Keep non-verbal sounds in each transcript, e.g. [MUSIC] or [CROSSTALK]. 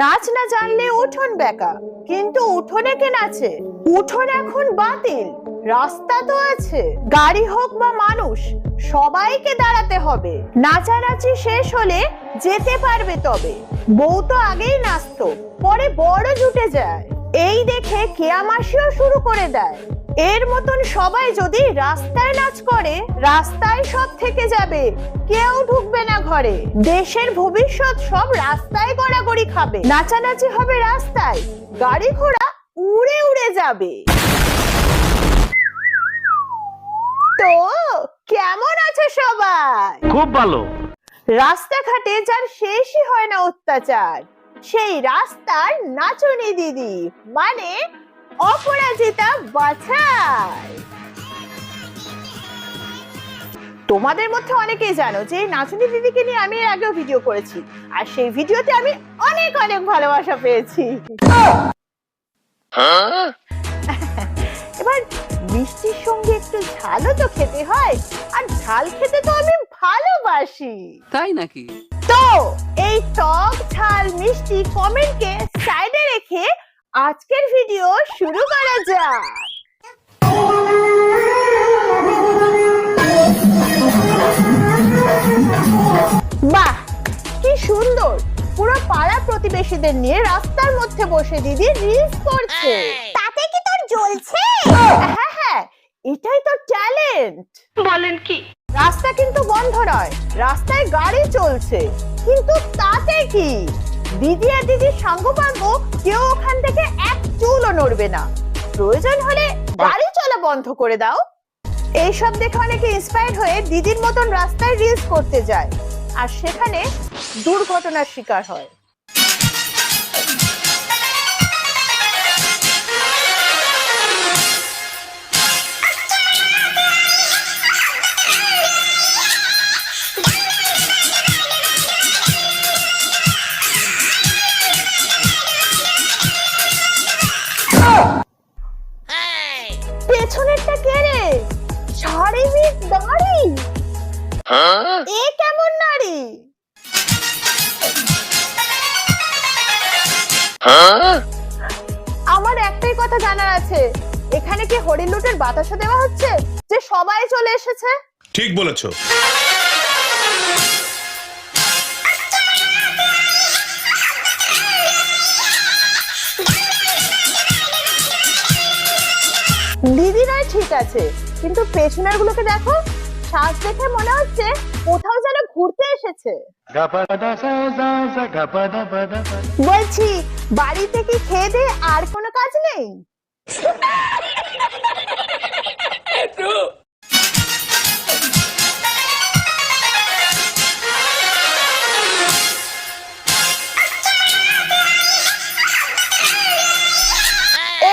নাচ না জানলে উঠোন বেকা কিন্তু উঠোনে কে নাচে? উঠোন এখন বাতিল, রাস্তা তো আছে। গাড়ি হোক বা মানুষ, সবাইকে দাঁড়াতে হবে। নাচানাচি শেষ হলে যেতে পারবে তবে। বউ তো আগেই নাচতো, পরে বড় জুটে যায়। এই দেখে কেয়ামাসিও শুরু করে দেয়। এর মতন সবাই যদি রাস্তায় নাচ করে, রাস্তায় সব থেকে যাবে। কেউ ঢুকবে না ঘরে। দেশের ভবিষ্যৎ সব রাস্তায় গড়াগড়ি খাবে। নাচানাচি হবে রাস্তায়। গাড়ি ঘোড়া উড়ে উড়ে যাবে। তো কেমন আছে সবাই? খুব ভালো। রাস্তাঘাটে যার শেষই হয় না অত্যাচার সেই রাস্তার নাচনি দিদি মানে অপরাজিতা বাছাই। তোমাদের মধ্যে অনেকেই জানো যে নাচনি দিদিকে নিয়ে আমি এর আগেও ভিডিও করেছি আর সেই ভিডিওতে আমি অনেক অনেক ভালোবাসা পেয়েছি। [LAUGHS] এবার মিষ্টির সঙ্গে একটু ঝালও তো খেতে হয় আর ঝাল খেতে তো আমি ভালোবাসি। তাই নাকি? তো এই টক ঝাল মিষ্টি কমেন্টকে সাইডে রেখে আজকের ভিডিও শুরু করা যাক। বাহ কি সুন্দর! পুরো পাড়া প্রতিবেশীদের নিয়ে রাস্তার মধ্যে বসে দিদি রিলস করছে। তাতে কি তোর জ্বলছে? হ্যাঁ হ্যাঁ এটাই তো ট্যালেন্ট বলেন কি? রাস্তা কিন্তু বন্ধ নয় রাস্তায় গাড়ি চলছে। কিন্তু তাতে কি? দিদি আর দিদির সাঙ্গপাঙ্গ কেউ ওখান থেকে এক চুলও নড়বে না। প্রয়োজন হলে গাড়ি চলা বন্ধ করে দাও। এইসব দেখে অনেকে ইন্সপায়ার হয়ে দিদির মতন রাস্তায় রিলস করতে যায়। আর সেখানে দুর্ঘটনার শিকার হয়। পেছনেরটা কে রে? শাড়ি মিট দাঁড়ি। কেমন নারী। আমার একটাই কথা জানার আছে এখানে কি হরিণ লুটের বাতাসা দেওয়া হচ্ছে যে সবাই চলে এসেছে? ঠিক বলেছ। দিদি নয় ঠিক আছে কিন্তু পেছনের গুলোকে দেখো শ্বাস দেখে মনে হচ্ছে কোথাও এসেছে। বলছি বাড়িতে কি খেয়ে দিয়ে আর কোনো কাজ নেই?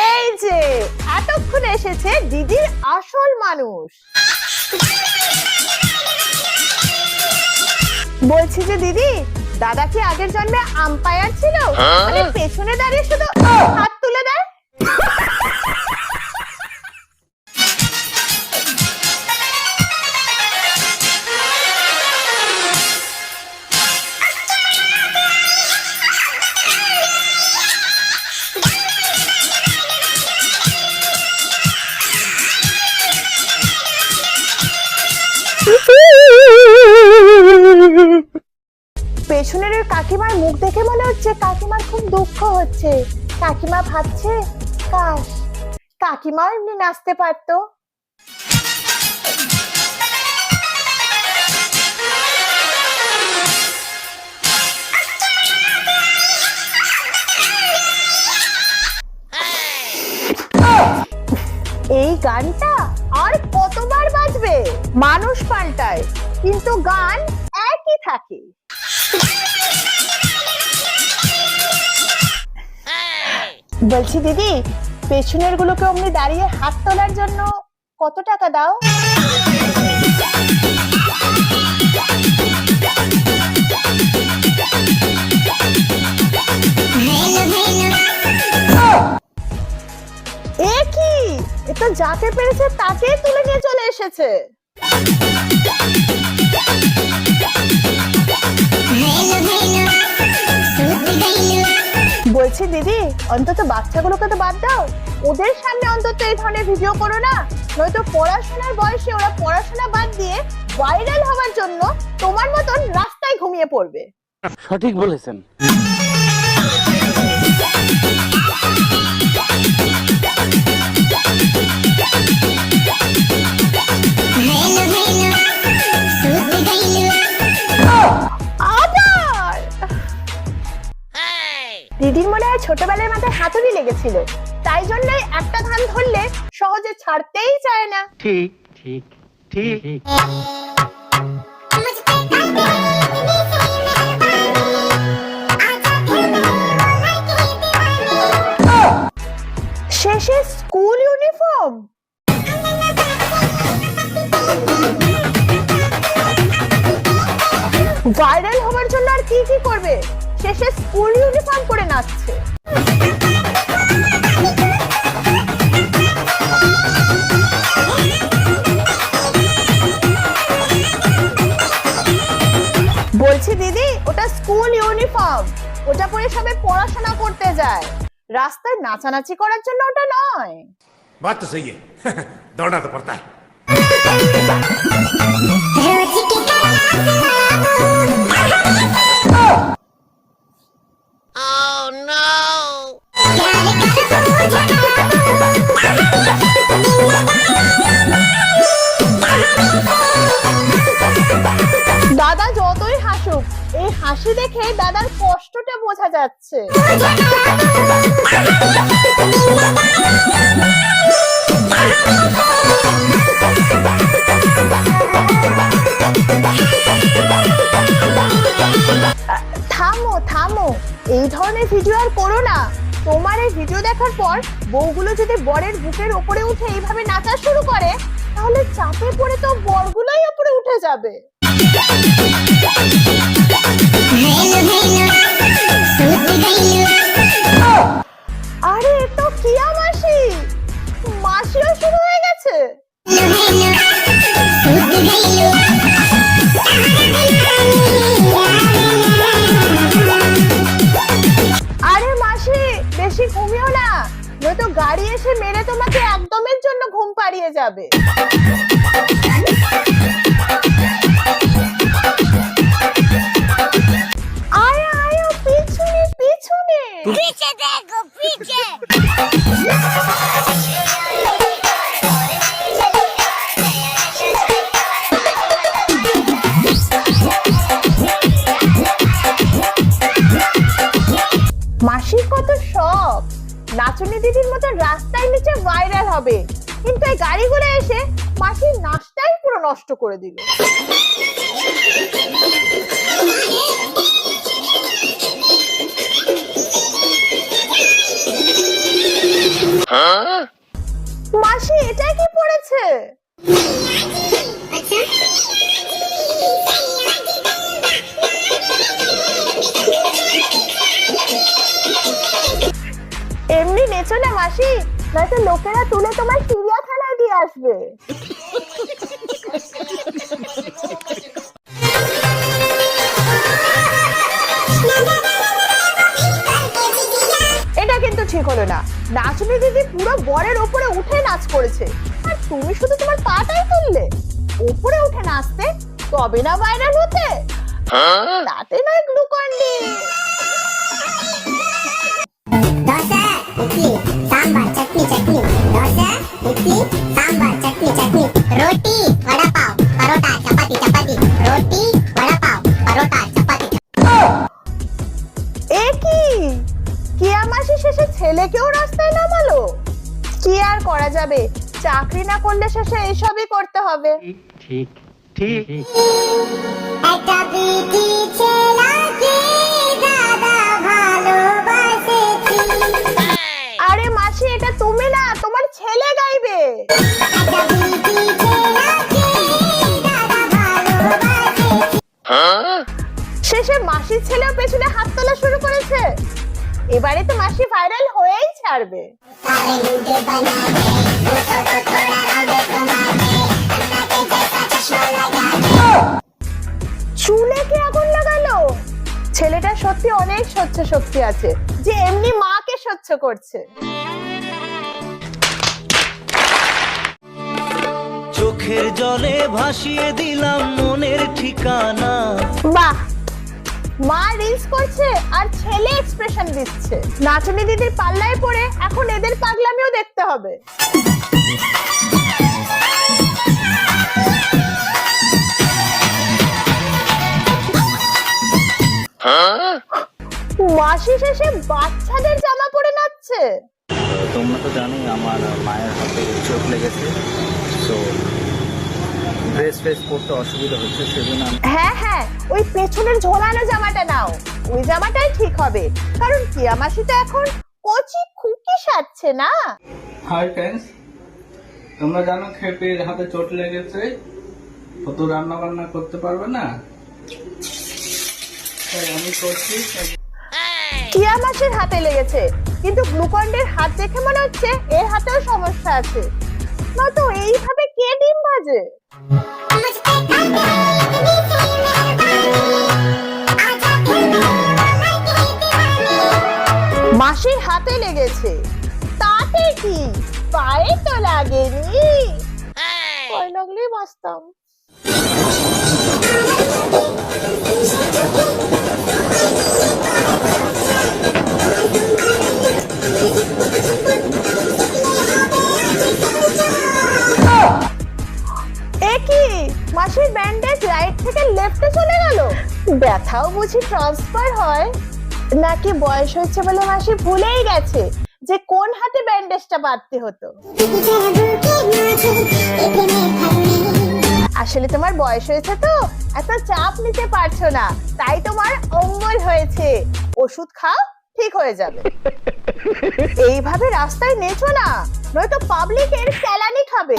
এই যে এতক্ষণ এসেছে দিদির আসল মানুষ। বলছি যে দিদি দাদা কি আগের জন্মে আম্পায়ার ছিল? মানে পেছনে দাঁড়িয়ে শুধু পেছনের ওই কাকিমার মুখ দেখে মনে হচ্ছে কাকিমার খুব দুঃখ হচ্ছে। কাকিমা ভাবছে, কাশ কাকিমাও এমনি নাচতে পারতো। এই গানটা আর কতবার বাজবে? মানুষ পাল্টায়, কিন্তু গান একই থাকে। বলছি দিদি, পেছনের গুলোকে অমনি দাঁড়িয়ে হাত তোলার জন্য কত টাকা দাও? এ কি? এ তো যাকে পেরেছে তাকেই তুলে নিয়ে চলে এসেছে। বলছি দিদি অন্তত বাচ্চাগুলোকে তো বাদ দাও। ওদের সামনে অন্তত এই ধরনের ভিডিও করো না। নয়তো পড়াশোনার বয়সে ওরা পড়াশোনা বাদ দিয়ে ভাইরাল হওয়ার জন্য তোমার মতন রাস্তায় ঘুমিয়ে পড়বে। সঠিক বলেছেন। দিদির মনে হয় ছোটবেলায় মাথায় হাতুড়ি লেগেছিল। তাই জন্যই একটা ধান ধরলে সহজে ছাড়তেই চায় না। ঠিক ঠিক ঠিক। শেষে স্কুল ইউনিফর্ম। ভাইরাল হওয়ার জন্য আর কি কি করবে? শেষে স্কুল ইউনিফর্ম করে নাচছে। বলছি দিদি ওটা স্কুল ইউনিফর্ম। ওটা পরে সবে পড়াশোনা করতে যায়। রাস্তায় নাচানাচি করার জন্য ওটা নয়। বাত তো সহি দৌড়না তো পড়তা है। [LAUGHS] দাদা যতই হাসুক এই হাসি দেখে দাদার কষ্টটা বোঝা যাচ্ছে। থামো থামো। এই ধরনের ভিডিও আর করো না। তোমার এই ভিডিও দেখার পর বউগুলো যদি বরের বুকের ওপরে উঠে এইভাবে নাচা শুরু করে, তাহলে চাপে পড়ে তো বরগুলোই ওপরে উঠে যাবে। আরে তো কিয়া মাসি? মাসিও শুরু হয়ে গেছে। ঘুমিও না। নয়তো গাড়ি এসে মেরে তোমাকে একদমের জন্য ঘুম পাড়িয়ে যাবে। আয় পিছনে পিছনে। দেখো, পিছে। রাস্তায় নিচে ভাইরাল হবে। কিন্তু এই গাড়িগুলো এসে মাসির নাচটাই পুরো নষ্ট করে দিল। মাসি, এটা কি পড়েছে? এমনি নেচো না মাসি? নয়তো লোকেরা তুলে তোমার চিড়িয়াখানায় দিয়ে আসবে। এটা কিন্তু ঠিক হলো না। নাচনি দিদি পুরো বরের ওপরে উঠে নাচ করেছে। আর তুমি শুধু তোমার পাটাই তুললে। ওপরে উঠে নাচতে তবে না ভাইরাল হতে? তাতে নয় গ্লুকন ইডলি সাম্বার চাটনি চাটনি। দোসা ইডলি সাম্বার চাটনি চাটনি। রুটি বড়া পাও পরোটা চাপাতি চাপাতি। রুটি বড়া পাও পরোটা চাপাতি এ কি? কিয়া মাসি শেষে ছেলেকেও রাস্তায় নামালো? কি আর করা যাবে? চাকরি না করলে শেষে এসবই করতে হবে। ঠিক ঠিক ঠিক। একটা বিটি ছেলাকে মাসি এটা তুমি না, তোমার ছেলে গাইবে। শেষে মাসির ছেলেও পেছনে হাত তোলা শুরু করেছে। এবারে তো মাসি ভাইরাল হয়েই ছাড়বে। চুলে কি আগুন লাগালো? ছেলেটা সত্যি অনেক সহ্য শক্তি আছে, যে এমনি মাকে সহ্য করছে। চোখের জলে ভাসিয়ে দিলাম মনের ঠিকানা। বাহ! মা রিলস করছে আর ছেলে এক্সপ্রেশন দিচ্ছে। নাচনি দিদির পাল্লায় পড়ে এখন এদের পাগলামিও দেখতে হবে। মাসি শেষে বাচ্চাদের জামা পরে নাচছে। তোমরা তো জানোই আমার মায়ের হাতে চোট লেগেছে তো ড্রেস ফ্রেস পরতে অসুবিধা হচ্ছে সেজন্য হ্যাঁ হ্যাঁ ওই পেছনের ঝোলানো জামাটা নাও। ওই জামাটাই ঠিক হবে। কারণ টিয়া মাসি তো এখন কচি খুকি সাজছে না। হাই ফ্রেন্ডস তোমরা জানো খেপির হাতে চোট লেগেছে ও তো রান্না বান্না করতে পারবে না? তাই আমি করছি টিয়া মাসির হাতে লেগেছে কিন্তু গ্লুকন্ডের হাত দেখে মনে হচ্ছে এর হাতেও সমস্যা আছে। নয়তো এইভাবে কে ডিম ভাজে? মাসির হাতে লেগেছে। তাতে কি? পায়ে তো লাগেনি। পায়ে লাগলেই বাঁচতাম। থেকে লেফটে চলে গেল? ব্যথাও বুঝি ট্রান্সফার হয়। নাকি বয়স হচ্ছে বলে মাসি ভুলেই গেছে যে কোন হাতে ব্যান্ডেজটা বাঁধতে হতো? আসলে তোমার বয়স হয়েছে তো, এত চাপ নিতে পারছ না, তাই তোমার অম্বল হয়েছে। ওষুধ খাও, ঠিক হয়ে যাবে। এইভাবে রাস্তায় নেছো না, নয়তো পাবলিকের স্যালানি খাবে।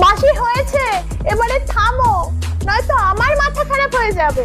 মাসি হয়েছে এবারে থামো নয়তো আমার মাথা খারাপ হয়ে যাবে।